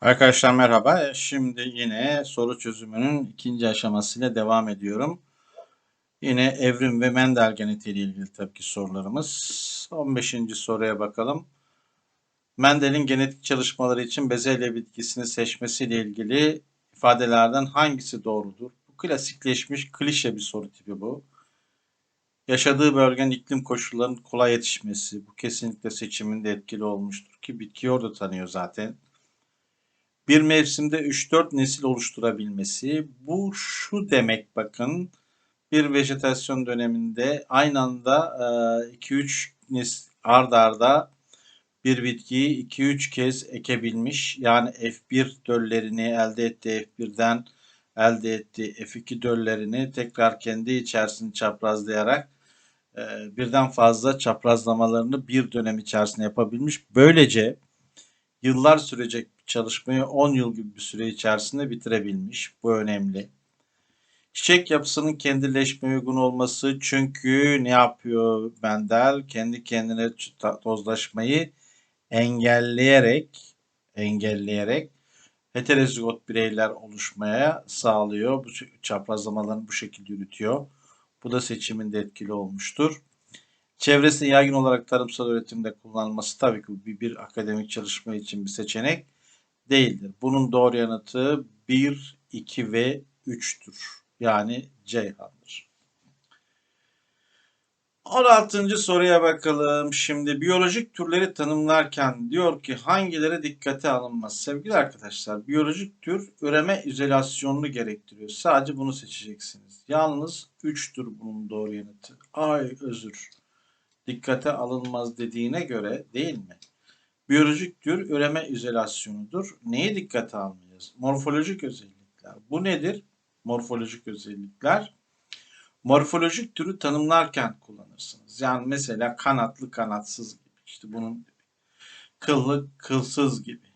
Arkadaşlar merhaba. Şimdi yine soru çözümünün ikinci aşamasıyla devam ediyorum. Yine evrim ve Mendel genetiği ile ilgili tabii ki sorularımız. 15. soruya bakalım. Mendel'in genetik çalışmaları için bezelye bitkisini seçmesiyle ilgili ifadelerden hangisi doğrudur? Bu klasikleşmiş klişe bir soru tipi bu. Yaşadığı bölgenin iklim koşullarının kolay yetişmesi bu kesinlikle seçiminde etkili olmuştur ki bitkiyi orada tanıyor zaten bir mevsimde 3-4 nesil oluşturabilmesi. Bu şu demek bakın bir vejetasyon döneminde aynı anda 2-3 nesil ard arda bir bitkiyi 2-3 kez ekebilmiş. Yani F1 döllerini elde etti F1'den elde etti F2 döllerini tekrar kendi içerisini çaprazlayarak birden fazla çaprazlamalarını bir dönem içerisinde yapabilmiş. Böylece yıllar sürecek çalışmayı 10 yıl gibi bir süre içerisinde bitirebilmiş. Bu önemli. Çiçek yapısının kendileşmeye uygun olması çünkü ne yapıyor Mendel? Kendi kendine tozlaşmayı engelleyerek engelleyerek heterozigot bireyler oluşmaya sağlıyor. Bu çaprazlamalarını bu şekilde yürütüyor. Bu da seçiminde etkili olmuştur. Çevresinde yaygın olarak tarımsal üretimde kullanılması tabii ki bir, bir akademik çalışma için bir seçenek değildir. Bunun doğru yanıtı 1, 2 ve 3'tür. Yani Ceyhan'dır. 16. soruya bakalım. Şimdi biyolojik türleri tanımlarken diyor ki hangileri dikkate alınmaz? Sevgili arkadaşlar biyolojik tür üreme izolasyonunu gerektiriyor. Sadece bunu seçeceksiniz. Yalnız 3'tür bunun doğru yanıtı. Ay özür dikkate alınmaz dediğine göre değil mi? Biyolojik tür üreme izolasyonudur. Neye dikkate almayız? Morfolojik özellikler. Bu nedir? Morfolojik özellikler. Morfolojik türü tanımlarken kullanırsınız. Yani mesela kanatlı kanatsız gibi. İşte bunun kıllı kılsız gibi.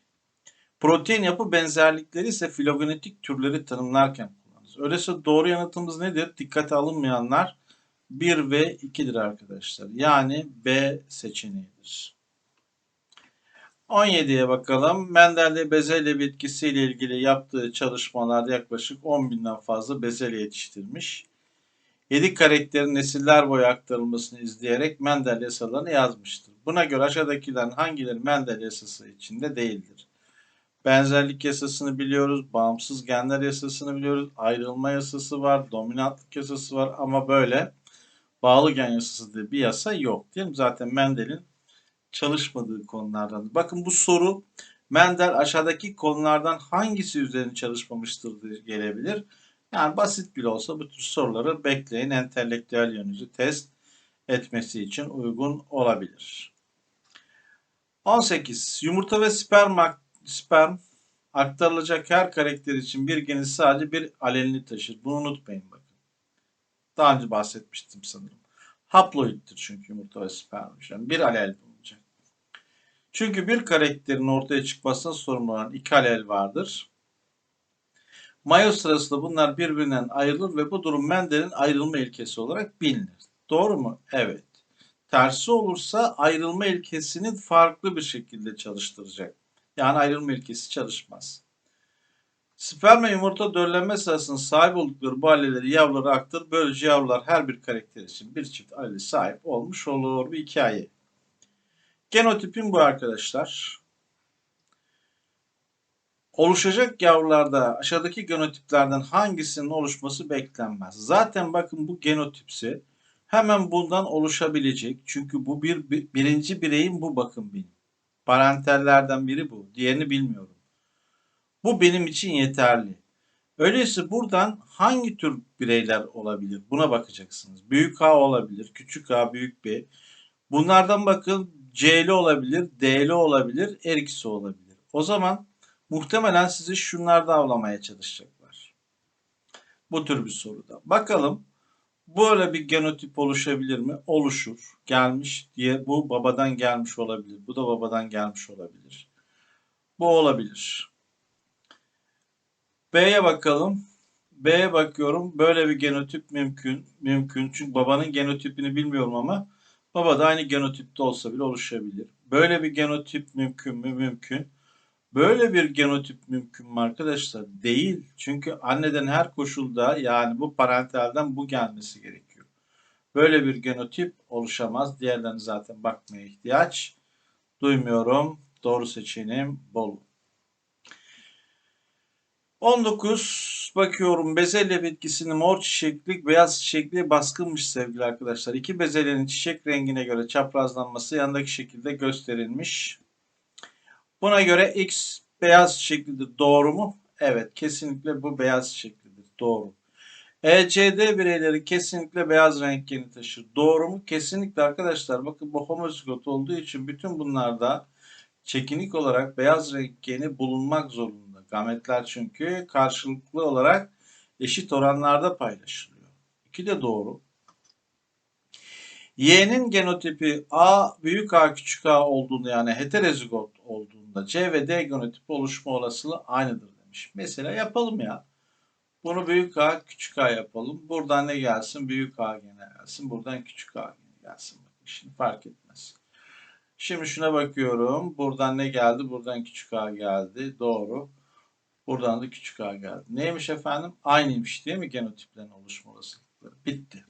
Protein yapı benzerlikleri ise filogenetik türleri tanımlarken kullanırız. Öyleyse doğru yanıtımız nedir? Dikkate alınmayanlar 1 ve 2'dir arkadaşlar. Yani B seçeneğidir. 17'ye bakalım. Mendel'de bezelye bitkisiyle ilgili yaptığı çalışmalarda yaklaşık 10 binden fazla bezelye yetiştirmiş. 7 karakterin nesiller boyu aktarılmasını izleyerek Mendel yasalarını yazmıştır. Buna göre aşağıdakilerin hangileri Mendel yasası içinde değildir? Benzerlik yasasını biliyoruz, bağımsız genler yasasını biliyoruz, ayrılma yasası var, dominantlık yasası var ama böyle bağlı gen yasası diye bir yasa yok. Değil mi? Zaten Mendel'in çalışmadığı konulardan. Bakın bu soru Mendel aşağıdaki konulardan hangisi üzerine çalışmamıştır diye gelebilir. Yani basit bile olsa bu tür soruları bekleyin entelektüel yönünüzü test etmesi için uygun olabilir. 18. Yumurta ve sperm, sperm aktarılacak her karakter için bir geni sadece bir alelini taşır. Bunu unutmayın bakın. Daha önce bahsetmiştim sanırım. Haploiddir çünkü yumurta ve sperm. Yani bir alel bulunacak. Çünkü bir karakterin ortaya çıkmasına sorumlu olan iki alel vardır. Mayoz sırasında bunlar birbirinden ayrılır ve bu durum Mendel'in ayrılma ilkesi olarak bilinir. Doğru mu? Evet. Tersi olursa ayrılma ilkesini farklı bir şekilde çalıştıracak. Yani ayrılma ilkesi çalışmaz. Sperm ve yumurta döllenme sırasında sahip oldukları bu aileleri yavrulara aktarır. Böylece yavrular her bir karakter için bir çift aile sahip olmuş olur bir hikaye. Genotipin bu arkadaşlar. Oluşacak yavrularda aşağıdaki genotiplerden hangisinin oluşması beklenmez. Zaten bakın bu genotipsi hemen bundan oluşabilecek. Çünkü bu bir, bir birinci bireyin bu bakın benim. Parentellerden biri bu. Diğerini bilmiyorum. Bu benim için yeterli. Öyleyse buradan hangi tür bireyler olabilir? Buna bakacaksınız. Büyük A olabilir, küçük A, büyük B. Bunlardan bakın C'li olabilir, D'li olabilir, her ikisi olabilir. O zaman muhtemelen sizi şunlarda avlamaya çalışacaklar. Bu tür bir soruda. Bakalım böyle bir genotip oluşabilir mi? Oluşur. Gelmiş diye bu babadan gelmiş olabilir. Bu da babadan gelmiş olabilir. Bu olabilir. B'ye bakalım. B'ye bakıyorum. Böyle bir genotip mümkün. Mümkün. Çünkü babanın genotipini bilmiyorum ama baba da aynı genotipte olsa bile oluşabilir. Böyle bir genotip mümkün mü? Mümkün. Böyle bir genotip mümkün mü arkadaşlar? Değil. Çünkü anneden her koşulda yani bu parentelden bu gelmesi gerekiyor. Böyle bir genotip oluşamaz. Diğerlerine zaten bakmaya ihtiyaç duymuyorum. Doğru seçeneğim Bolu. 19 bakıyorum bezelye bitkisinin mor çiçeklik beyaz çiçekliği baskınmış sevgili arkadaşlar. İki bezelyenin çiçek rengine göre çaprazlanması yandaki şekilde gösterilmiş. Buna göre X beyaz çiçeklidir. Doğru mu? Evet kesinlikle bu beyaz çiçeklidir. Doğru. ECD bireyleri kesinlikle beyaz renk geni taşır. Doğru mu? Kesinlikle arkadaşlar. Bakın bu homozigot olduğu için bütün bunlarda çekinik olarak beyaz renk geni bulunmak zorunda. Gametler çünkü karşılıklı olarak eşit oranlarda paylaşılıyor. İki de doğru. Y'nin genotipi A büyük A küçük A olduğunda yani heterozigot olduğunda C ve D genotipi oluşma olasılığı aynıdır demiş. Mesela yapalım ya. Bunu büyük A küçük A yapalım. Buradan ne gelsin? Büyük A gene gelsin. Buradan küçük A gene gelsin. Bakın şimdi fark etmez. Şimdi şuna bakıyorum. Buradan ne geldi? Buradan küçük A geldi. Doğru. Buradan da küçük a geldi. Neymiş efendim? Aynıymış değil mi genotiplerin oluşma olasılıkları? Bitti.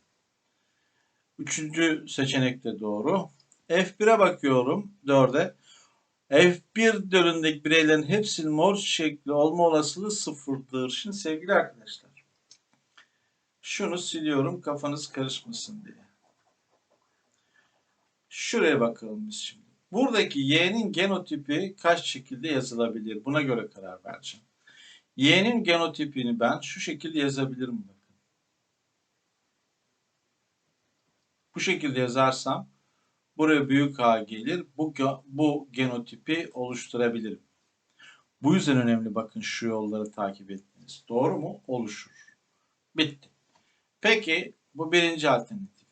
Üçüncü seçenek de doğru. F1'e bakıyorum. Dörde. F1 dölündeki bireylerin hepsinin mor şekli olma olasılığı sıfırdır. Şimdi sevgili arkadaşlar. Şunu siliyorum kafanız karışmasın diye. Şuraya bakalım biz şimdi. Buradaki Y'nin genotipi kaç şekilde yazılabilir? Buna göre karar vereceğim. Y'nin genotipini ben şu şekilde yazabilirim bakın. Bu şekilde yazarsam buraya büyük A gelir. Bu, bu genotipi oluşturabilirim. Bu yüzden önemli bakın şu yolları takip etmeniz. Doğru mu? Oluşur. Bitti. Peki bu birinci alternatif.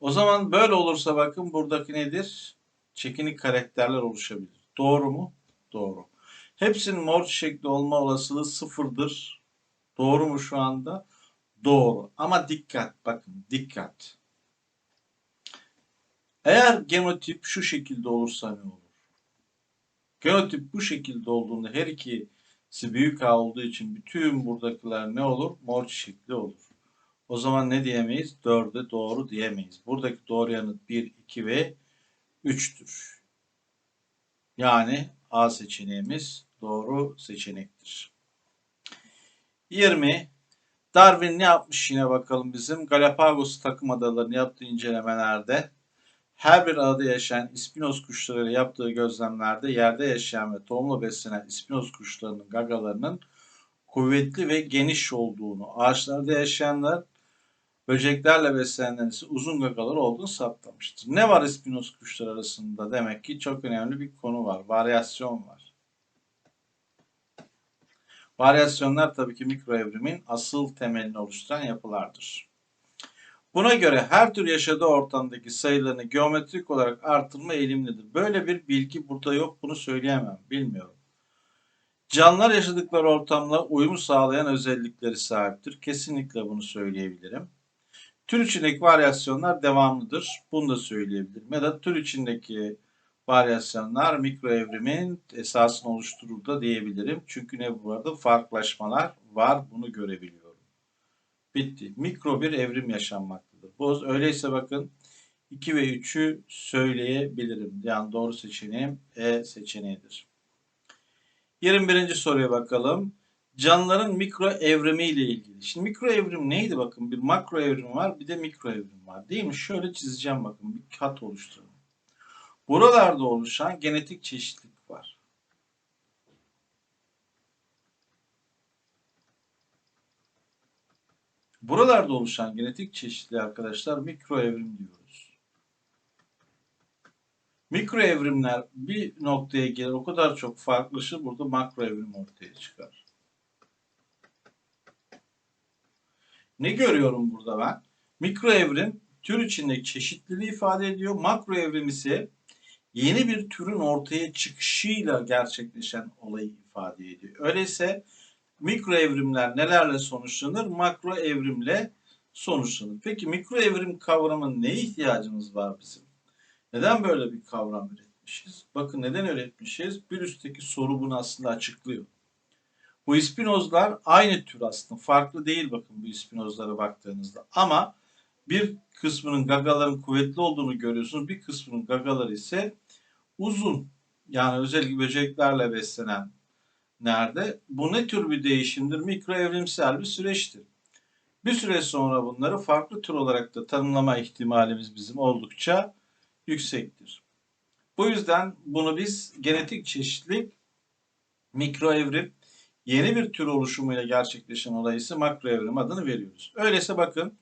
O zaman böyle olursa bakın buradaki nedir? Çekinik karakterler oluşabilir. Doğru mu? Doğru. Hepsinin mor şekli olma olasılığı sıfırdır. Doğru mu şu anda? Doğru. Ama dikkat bakın dikkat. Eğer genotip şu şekilde olursa ne olur? Genotip bu şekilde olduğunda her ikisi büyük A olduğu için bütün buradakiler ne olur? Mor çiçekli olur. O zaman ne diyemeyiz? 4'e doğru diyemeyiz. Buradaki doğru yanıt 1, 2 ve 3'tür. Yani A seçeneğimiz doğru seçenektir. 20. Darwin ne yapmış yine bakalım bizim. Galapagos takım adalarını yaptığı incelemelerde her bir adada yaşayan ispinoz kuşlarıyla yaptığı gözlemlerde yerde yaşayan ve tohumla beslenen ispinoz kuşlarının gagalarının kuvvetli ve geniş olduğunu, ağaçlarda yaşayanlar böceklerle beslenenlerin ise uzun gagalar olduğunu saptamıştır. Ne var ispinoz kuşlar arasında? Demek ki çok önemli bir konu var. Varyasyon var. Varyasyonlar tabii ki mikroevrimin asıl temelini oluşturan yapılardır. Buna göre her tür yaşadığı ortamdaki sayılarını geometrik olarak artırma eğilimlidir. Böyle bir bilgi burada yok. Bunu söyleyemem. Bilmiyorum. Canlılar yaşadıkları ortamla uyum sağlayan özellikleri sahiptir. Kesinlikle bunu söyleyebilirim. Tür içindeki varyasyonlar devamlıdır. Bunu da söyleyebilirim. Ya da tür içindeki varyasyonlar mikro evrimin esasını oluşturur da diyebilirim. Çünkü ne bu arada farklılaşmalar var bunu görebiliyorum. Bitti. Mikro bir evrim yaşanmaktadır. Bu öyleyse bakın 2 ve 3'ü söyleyebilirim. Yani doğru seçeneğim E seçeneğidir. 21. soruya bakalım. Canlıların mikro evrimi ile ilgili. Şimdi mikro evrim neydi bakın? Bir makro evrim var bir de mikro evrim var değil mi? Şöyle çizeceğim bakın. Bir kat oluşturalım. Buralarda oluşan genetik çeşitlilik var. Buralarda oluşan genetik çeşitliliği arkadaşlar mikro evrim diyoruz. Mikro evrimler bir noktaya gelir o kadar çok farklılaşır burada makro evrim ortaya çıkar. Ne görüyorum burada ben? Mikro evrim tür içindeki çeşitliliği ifade ediyor. Makro evrim ise yeni bir türün ortaya çıkışıyla gerçekleşen olayı ifade ediyor. Öyleyse mikro evrimler nelerle sonuçlanır? Makro evrimle sonuçlanır. Peki mikro evrim kavramı neye ihtiyacımız var bizim? Neden böyle bir kavram ürettik? öğretmişiz. Bakın neden öğretmişiz? Bir üstteki soru bunu aslında açıklıyor. Bu ispinozlar aynı tür aslında. Farklı değil bakın bu ispinozlara baktığınızda. Ama bir kısmının gagaların kuvvetli olduğunu görüyorsunuz. Bir kısmının gagaları ise uzun. Yani özellikle böceklerle beslenen nerede? Bu ne tür bir değişimdir? Mikro evrimsel bir süreçtir. Bir süre sonra bunları farklı tür olarak da tanımlama ihtimalimiz bizim oldukça yüksektir. Bu yüzden bunu biz genetik çeşitlilik mikro evrim yeni bir tür oluşumuyla gerçekleşen olay ise makro evrim adını veriyoruz. Öyleyse bakın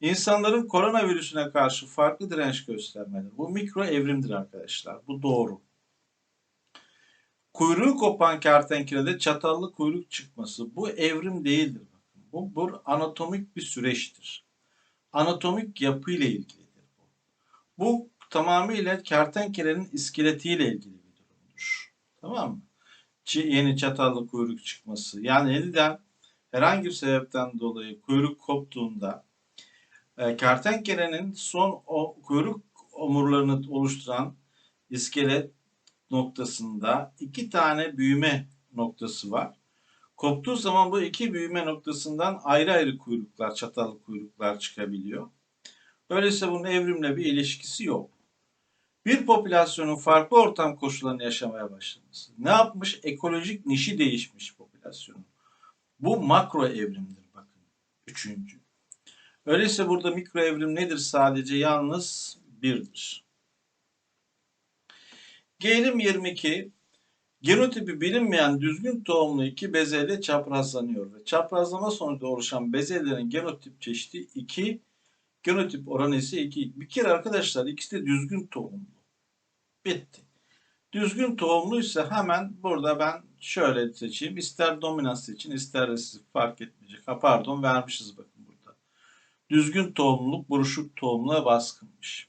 insanların koronavirüsüne karşı farklı direnç göstermeleri bu mikro evrimdir arkadaşlar. Bu doğru. Kuyruğu kopan kertenkelede çatallı kuyruk çıkması bu evrim değildir. Bu, bu anatomik bir süreçtir. Anatomik yapı ile ilgilidir bu. Bu tamamıyla kertenkelenin iskeletiyle ilgili bir durumdur. Tamam mı? Yeni çatallı kuyruk çıkması. Yani elden herhangi bir sebepten dolayı kuyruk koptuğunda kertenkelenin son o kuyruk omurlarını oluşturan iskelet noktasında iki tane büyüme noktası var. Koptuğu zaman bu iki büyüme noktasından ayrı ayrı kuyruklar, çatallı kuyruklar çıkabiliyor. Öyleyse bunun evrimle bir ilişkisi yok. Bir popülasyonun farklı ortam koşullarını yaşamaya başlaması. Ne yapmış? Ekolojik nişi değişmiş popülasyonun. Bu makro evrimdir bakın. Üçüncü. Öyleyse burada mikro evrim nedir? Sadece yalnız birdir. Gelelim 22. Genotipi bilinmeyen düzgün tohumlu iki bezelye çaprazlanıyor ve çaprazlama sonucu oluşan bezelyelerin genotip çeşidi 2, genotip oranı ise 2. Bir kere arkadaşlar ikisi de düzgün tohumlu. Bitti. Düzgün tohumluysa hemen burada ben şöyle seçeyim. İster dominans seçin ister resif fark etmeyecek. Ha pardon vermişiz bakın. Düzgün tohumluluk buruşuk tohumluğa baskınmış.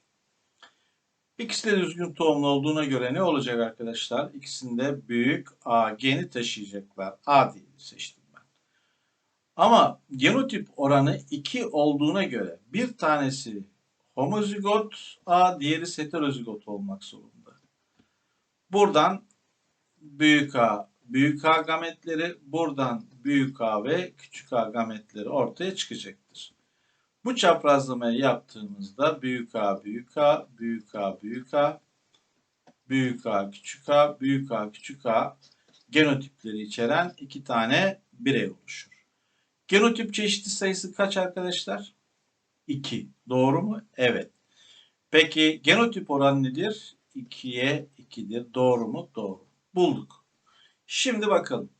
İkisi de düzgün tohumlu olduğuna göre ne olacak arkadaşlar? İkisinde büyük A geni taşıyacaklar. A diye seçtim ben. Ama genotip oranı 2 olduğuna göre bir tanesi homozigot A, diğeri heterozigot olmak zorunda. Buradan büyük A, büyük A gametleri, buradan büyük A ve küçük A gametleri ortaya çıkacaktır. Bu çaprazlamayı yaptığımızda büyük A, büyük A, büyük A, büyük A, büyük A, küçük A, büyük A, küçük A genotipleri içeren iki tane birey oluşur. Genotip çeşidi sayısı kaç arkadaşlar? 2. Doğru mu? Evet. Peki genotip oranı nedir? 2'ye 2'dir. Doğru mu? Doğru. Bulduk. Şimdi bakalım.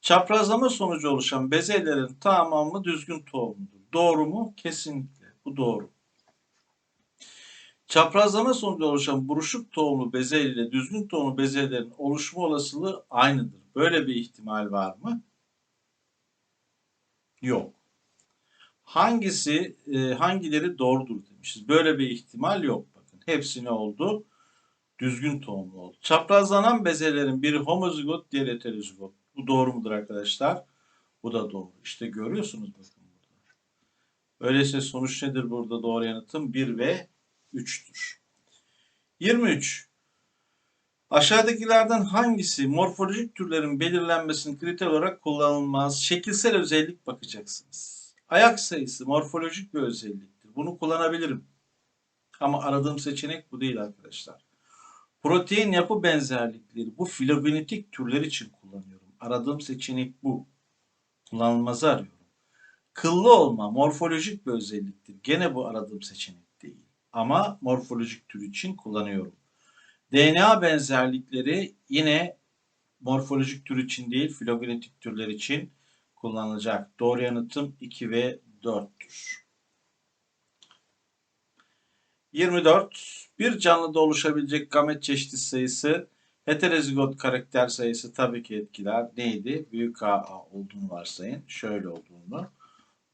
Çaprazlama sonucu oluşan bezelyelerin tamamı düzgün tohumludur. Doğru mu? Kesinlikle. Bu doğru. Çaprazlama sonucu oluşan buruşuk tohumlu bezelye ile düzgün tohumlu bezelyelerin oluşma olasılığı aynıdır. Böyle bir ihtimal var mı? Yok. Hangisi, e, hangileri doğrudur demişiz. Böyle bir ihtimal yok. Bakın hepsi ne oldu? Düzgün tohumlu oldu. Çaprazlanan bezelerin biri homozigot, diğeri heterozigot. Bu doğru mudur arkadaşlar? Bu da doğru. İşte görüyorsunuz bakın. Öyleyse sonuç nedir burada doğru yanıtım? 1 ve 3'tür. 23. Aşağıdakilerden hangisi morfolojik türlerin belirlenmesinin kriter olarak kullanılmaz? Şekilsel özellik bakacaksınız. Ayak sayısı morfolojik bir özelliktir. Bunu kullanabilirim. Ama aradığım seçenek bu değil arkadaşlar. Protein yapı benzerlikleri bu filogenetik türler için kullanıyorum. Aradığım seçenek bu. Kullanılmazı arıyorum. Kıllı olma morfolojik bir özelliktir. Gene bu aradığım seçenek değil. Ama morfolojik tür için kullanıyorum. DNA benzerlikleri yine morfolojik tür için değil, filogenetik türler için kullanılacak. Doğru yanıtım 2 ve 4'tür. 24. Bir canlıda oluşabilecek gamet çeşidi sayısı heterozigot karakter sayısı tabii ki etkiler. Neydi? Büyük A olduğunu varsayın. Şöyle olduğunu.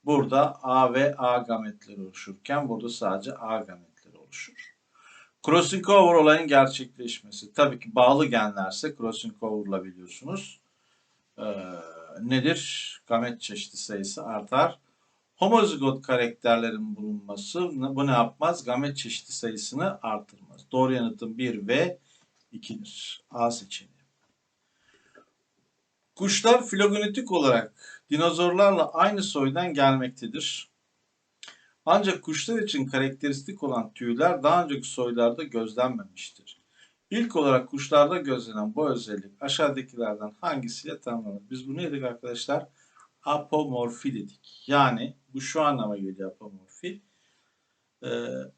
Burada A ve A gametleri oluşurken burada sadece A gametleri oluşur. Crossing over olayın gerçekleşmesi. Tabii ki bağlı genlerse crossing over'la biliyorsunuz. Ee, nedir? Gamet çeşidi sayısı artar. Homozigot karakterlerin bulunması bu ne yapmaz? Gamet çeşidi sayısını artırmaz. Doğru yanıtım 1 ve 2'dir. A seçeneği. Kuşlar filogenetik olarak dinozorlarla aynı soydan gelmektedir. Ancak kuşlar için karakteristik olan tüyler daha önceki soylarda gözlenmemiştir. İlk olarak kuşlarda gözlenen bu özellik aşağıdakilerden hangisiyle tanımlanır? Biz bu ne dedik arkadaşlar? Apomorfi dedik. Yani bu şu anlama geliyor apomorfi. Ee,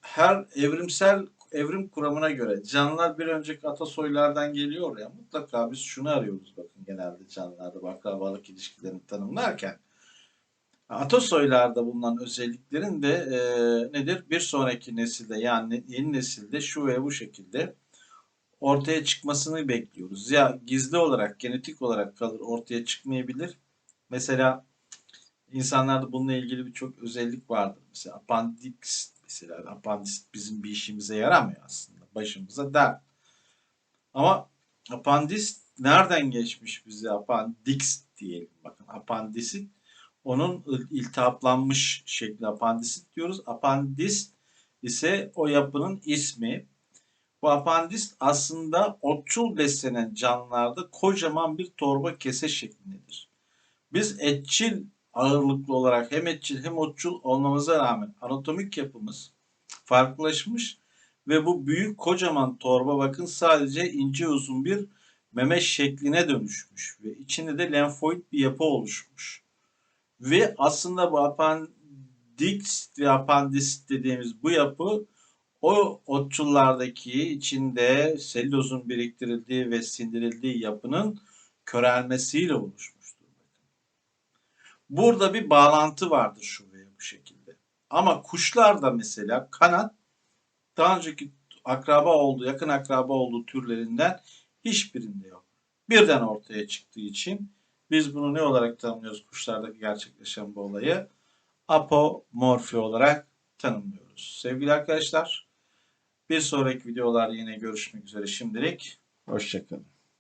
her evrimsel evrim kuramına göre canlılar bir önceki atasoylardan geliyor ya mutlaka biz şunu arıyoruz bakın genelde canlılarda akrabalık ilişkilerini tanımlarken atasoylarda bulunan özelliklerin de e, nedir? Bir sonraki nesilde yani yeni nesilde şu ve bu şekilde ortaya çıkmasını bekliyoruz. Ya gizli olarak, genetik olarak kalır, ortaya çıkmayabilir. Mesela insanlarda bununla ilgili birçok özellik vardır. Mesela appendix mesela apandis bizim bir işimize yaramıyor aslında. Başımıza dert. Ama apandis nereden geçmiş bize? Appendix diyelim. Bakın apandisit onun iltihaplanmış şekli apandisit diyoruz. Apandis ise o yapının ismi. Bu apandis aslında otçul beslenen canlılarda kocaman bir torba kese şeklindedir. Biz etçil ağırlıklı olarak hem etçil hem otçul olmamıza rağmen anatomik yapımız farklılaşmış ve bu büyük kocaman torba bakın sadece ince uzun bir meme şekline dönüşmüş ve içinde de lenfoid bir yapı oluşmuş. Ve aslında bu appendix ve apandis dediğimiz bu yapı o otçullardaki içinde selülozun biriktirildiği ve sindirildiği yapının körelmesiyle oluşmuştur. Burada bir bağlantı vardır şu veya bu şekilde. Ama kuşlarda mesela kanat daha önceki akraba olduğu, yakın akraba olduğu türlerinden hiçbirinde yok. Birden ortaya çıktığı için biz bunu ne olarak tanımlıyoruz kuşlardaki gerçekleşen bu olayı? Apomorfi olarak tanımlıyoruz. Sevgili arkadaşlar, bir sonraki videolarda yine görüşmek üzere şimdilik. Hoşçakalın.